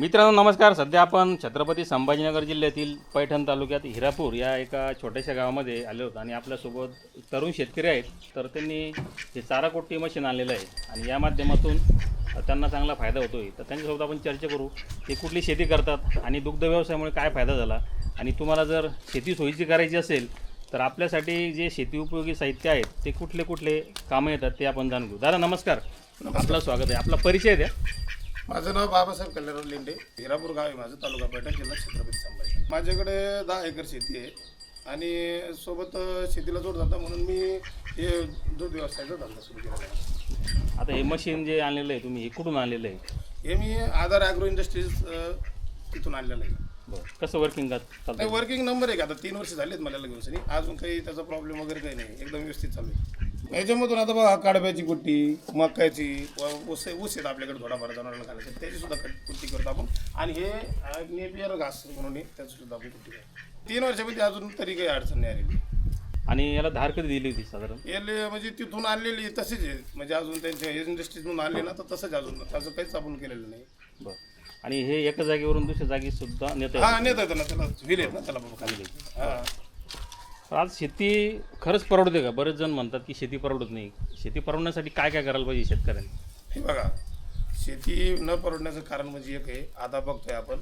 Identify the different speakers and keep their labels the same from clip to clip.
Speaker 1: मित्रांनो नमस्कार. सध्या आपण छत्रपती संभाजीनगर जिल्ह्यातील पैठण तालुक्यात हिरापूर या एका छोट्याशा गावामध्ये आले होतो आणि आपल्यासोबत तरुण शेतकरी आहेत. तर त्यांनी हे चारा कोट्टी मशीन आणलेलं आहे आणि या माध्यमातून त्यांना चांगला फायदा होतो आहे तर त्यांच्यासोबत आपण चर्चा करू ते कुठली शेती करतात आणि दुग्ध व्यवसायामुळे काय फायदा झाला? आणि तुम्हाला जर शेती सोयीची करायची असेल तर आपल्यासाठी जे शेती उपयोगी साहित्य आहेत ते कुठले कुठले कामं येतात ते आपण जाणून घेऊ. दादा नमस्कार. आपलं स्वागत आहे. आपला परिचय द्या.
Speaker 2: माझं नाव बाबासाहेब कल्याणराव लेंडे. हिरापूर गाव आहे माझं तालुका पैठण जिल्हा छत्रपती संभाजी. माझ्याकडे दहा एकर शेती आहे आणि सोबत शेतीला जोड धंदा म्हणून मी हे दूध व्यवसायाचा धंदा सुरू आहे.
Speaker 1: आता हे मशीन जे आणलेलं आहे तुम्ही हे कुठून आणलेलं आहे?
Speaker 2: हे मी आधार ॲग्रो इंडस्ट्रीज तिथून आणलेलं आहे.
Speaker 1: कसं वर्किंग
Speaker 2: नाही वर्किंग नंबर आहे. का आता तीन वर्ष झालेत मला सनी अजून काही त्याचा प्रॉब्लेम वगैरे काही नाही. एकदम व्यवस्थित चालू आहे. याच्यामधून आता बघा काडब्याची कुट्टी मकायची ऊस ऊस आहेत आपल्याकडे थोडाफार जनावरांना खाण्यासाठी त्याची सुद्धा कट- कुट्टी करतो आपण. आणि हे नेपियर घास म्हणून त्याची सुद्धा आपण कुट्टी करतो. तीन वर्षामध्ये अजून तरी काही अडचण नाही आलेली.
Speaker 1: आणि याला धार कधी दिली होती साधारण?
Speaker 2: याले म्हणजे तिथून आणलेली तशीच आहे. म्हणजे अजून त्यांच्या इंडस्ट्रीतून आणले ना तर तसंच अजून. त्याचं काहीच आपण केलेलं नाही.
Speaker 1: बरं. आणि हे एका जागेवरून दुसऱ्या जागी सुद्धा नेतं
Speaker 2: हा नेता येतं ना त्याला व्हील आहेत ना त्याला बाबा खाली हा.
Speaker 1: आज शेती खरंच परवडते का? बरेच जण म्हणतात की शेती परवडत नाही. शेती परवडण्यासाठी काय काय करायला पाहिजे शेतकऱ्यांनी?
Speaker 2: हे बघा शेती न परवडण्याचं कारण म्हणजे एक आहे आता बघतोय आपण.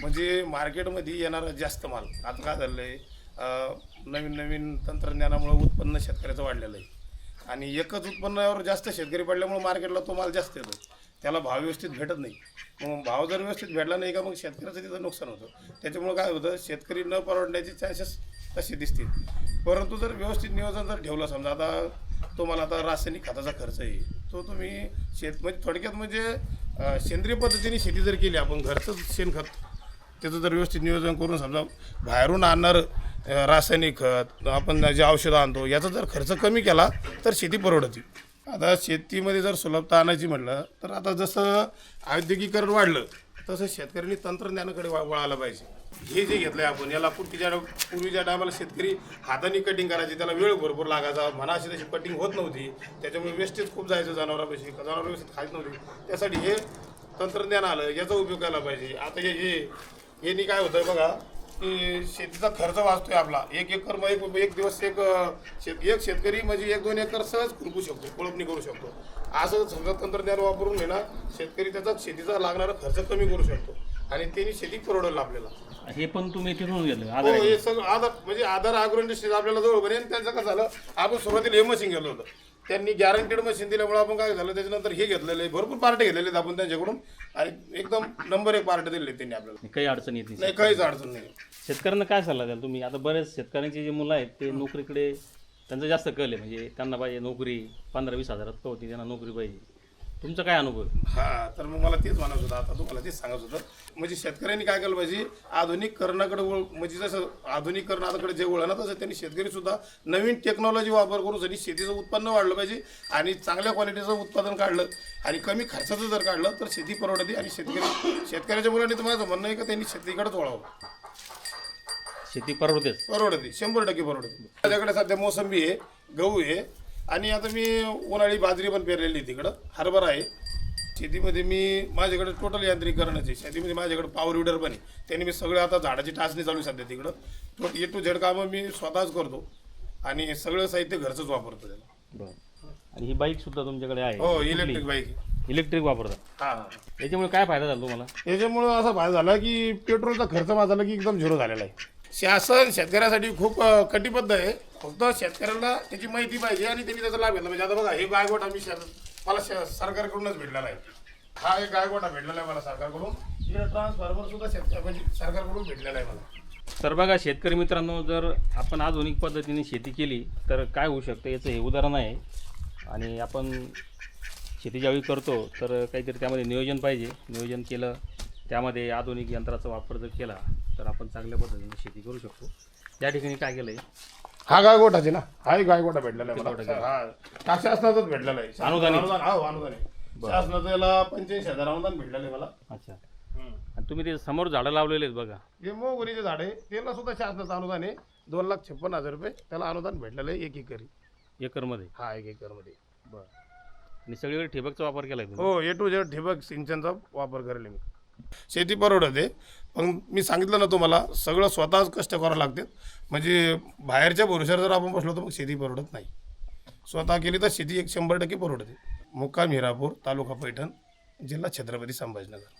Speaker 2: म्हणजे मार्केटमध्ये येणारा जास्त माल आता काय झालं आहे नवीन नवीन तंत्रज्ञानामुळे उत्पन्न शेतकऱ्याचं वाढलेलं आहे. आणि एकच उत्पन्नावर जास्त शेतकरी पडल्यामुळे मार्केटला तो माल जास्त येतो. त्याला भाव व्यवस्थित भेटत नाही. मग भाव जर व्यवस्थित भेटला नाही का मग शेतकऱ्याचं तिथं नुकसान होतं. त्याच्यामुळे काय होतं शेतकरी न परवडण्याचे चान्सेस तसे दिसतील. परंतु जर व्यवस्थित नियोजन जर ठेवलं समजा आता तुम्हाला आता रासायनिक खताचा खर्च आहे तो तुम्ही शेत म्हणजे थोडक्यात म्हणजे सेंद्रिय पद्धतीने शेती जर केली आपण घरचं शेणखत त्याचं जर व्यवस्थित नियोजन करून समजा बाहेरून आणणार रासायनिक खत आपण जे औषधं आणतो याचा जर खर्च कमी केला तर शेती परवडते. आता शेतीमध्ये जर सुलभता आणायची म्हटलं तर आता जसं औद्योगिकरण वाढलं तसं शेतकऱ्यांनी तंत्रज्ञानाकडे वा वळायला पाहिजे. हे जे घेतलंय आपण याला पूर्वीच्या पूर्वीच्या टायमाला शेतकरी हाताने कटिंग करायची त्याला वेळ भरपूर लागायचा. म्हणा अशी तशी कटिंग होत नव्हती. त्याच्यामुळे वेस्टेज खूप जायचं जनावरांपाशी जनावर व्यवस्थित खायच नव्हती. त्यासाठी हे तंत्रज्ञान आलं याचा उपयोग केला पाहिजे. आता हे हे यांनी काय होतं बघा की शेतीचा खर्च वाचतोय आपला. एक एकर मग एक एक दिवस एक शेत एक शेतकरी म्हणजे एक दोन एकर सहज खुरपू शकतो कोळपणी करू शकतो. असं समजा तंत्रज्ञान वापरून आहे ना शेतकरी त्याचा शेतीचा लागणारा खर्च कमी करू शकतो. आणि त्यांनी शेती परवडेल आपल्याला.
Speaker 1: हे पण तुम्ही तिथून घेतलं
Speaker 2: हो
Speaker 1: आधार
Speaker 2: हे सगळं आधार म्हणजे आधार अग्रो इंडस्ट्रीज आपल्याला जवळ बनेल आणि त्यांचं कसं झालं आपण सुरुवातीला हे मशीन गेलो होतं. त्यांनी गॅरंटेड मशीन दिल्यामुळे आपण काय झालं त्याच्यानंतर हे घेतलेलं आहे भरपूर पार्ट घेतलेले आहेत आपण त्यांच्याकडून. आणि एकदम नंबर एक पार्ट दिलेले त्यांनी आपल्याला.
Speaker 1: काही अडचण येत नाही
Speaker 2: नाही काहीच अडचण नाही.
Speaker 1: शेतकऱ्यांना काय सल्ला द्याल तुम्ही? आता बरेच शेतकऱ्यांची जी मुलं आहेत ते नोकरीकडे त्यांचं जास्त कल आहे. म्हणजे त्यांना पाहिजे नोकरी पंधरा वीस हजारात होती त्यांना नोकरी पाहिजे. तुमचा काय अनुभव? आहे?
Speaker 2: हा तर मग मला तेच म्हणायचं होतं. आता तुम्हाला तेच सांगत होतं. म्हणजे शेतकऱ्यांनी काय केलं पाहिजे? आधुनिककरणाकडे वळ म्हणजे जसं आधुनिकरणाकडे जे वळलं ना तसं त्यांनी शेतकरी सुद्धा नवीन टेक्नॉलॉजी वापर करून साठी शेतीचं उत्पन्न वाढलं पाहिजे आणि चांगल्या क्वालिटीचं उत्पादन काढलं आणि कमी खर्चाचं जर काढलं तर शेती परवडते आणि शेतकरी शेतकऱ्याच्या मुलांनी तर माझं म्हणणं आहे का त्यांनी शेतीकडेच वळावं.
Speaker 1: शेती परवडतेच.
Speaker 2: परवडते शंभर टक्के परवडते. माझ्याकडे सध्या मोसंबी आहे गहू आहे आणि आता मी उन्हाळी बाजरी पण पेरलेली आहे तिकडं. हरभरा आहे. शेतीमध्ये मी माझ्याकडे टोटल यांत्रिकरणच आहे. शेतीमध्ये माझ्याकडे पॉवर विडर पण आहे. त्यांनी मी सगळं आता झाडाची टाचणी चालू सध्या तिकडं. तो ए टू झेड कामं मी स्वतःच करतो. आणि सगळं साहित्य घरचंच वापरतो त्याला.
Speaker 1: बरं. आणि ही बाईक सुद्धा तुमच्याकडे आहे.
Speaker 2: हो इलेक्ट्रिक बाईक
Speaker 1: इलेक्ट्रिक वापरता
Speaker 2: हां.
Speaker 1: याच्यामुळे काय फायदा झाला तुम्हाला?
Speaker 2: याच्यामुळं असा फायदा झाला की पेट्रोलचा खर्च माझा की एकदम झिरो झालेला आहे. शासन शेतकऱ्यासाठी खूप अ, कटिबद्ध आहे. फक्त शेतकऱ्याला त्याची माहिती पाहिजे आणि त्यांनी त्याचा लाभ घेतला पाहिजे. आता बघा हे गायगोट आम्ही मला शे- सरकारकडूनच भेटलेला आहे. हा एक गायगोटा भेटलेला आहे मला सरकारकडून. इकडे ट्रान्सफॉर्मर सुद्धा शेतकरी म्हणजे सरकारकडून भेटलेला आहे मला.
Speaker 1: तर बघा शेतकरी मित्रांनो जर आपण आधुनिक पद्धतीने शेती केली तर काय होऊ शकतं? याचं हे उदाहरण आहे. आणि आपण शेती ज्यावेळी करतो तर काहीतरी त्यामध्ये नियोजन पाहिजे. नियोजन केलं त्यामध्ये आधुनिक यंत्राचा वापर जर केला तर आपण चांगल्या पद्धतीने शेती करू शकतो. या ठिकाणी काय केलं आहे
Speaker 2: हा गायगोटाचे ना? हा एक गायगोटा भेटलेला आहे मला. हा. हा शासनाचाच भेटलेला आहे.
Speaker 1: अनुदानित?
Speaker 2: अनुदान हा हो, अनुदान आहे शासनाचं याला पंच्याऐंशी हजार अनुदान भेटलेलं आहे मला.
Speaker 1: अच्छा. आणि तुम्ही ते समोर झाडं लावलेले आहेत बघा.
Speaker 2: हे मोगरीचे झाड आहे. त्याला सुद्धा शासनाचं अनुदान आहे. दोन लाख छप्पन हजार रुपये त्याला अनुदान भेटलेलं आहे एक एकरी.
Speaker 1: एकरमध्ये?
Speaker 2: हा एक एकरमध्ये.
Speaker 1: बरं. आणि सगळीकडे ठिबकचा वापर केला तुम्ही?
Speaker 2: हो ए टू झेड ठिबक सिंचनचा वापर करेल मी. शेती परवडते. पण मी सांगितलं ना तुम्हाला सगळं स्वतःच कष्ट करावं लागते. म्हणजे बाहेरच्या भरोश्यावर जर आपण बसलो तर मग शेती परवडत नाही. स्वतः केली तर शेती एक शंभर टक्के परवडते. मुक्काम हिरापूर तालुका पैठण जिल्हा छत्रपती संभाजीनगर.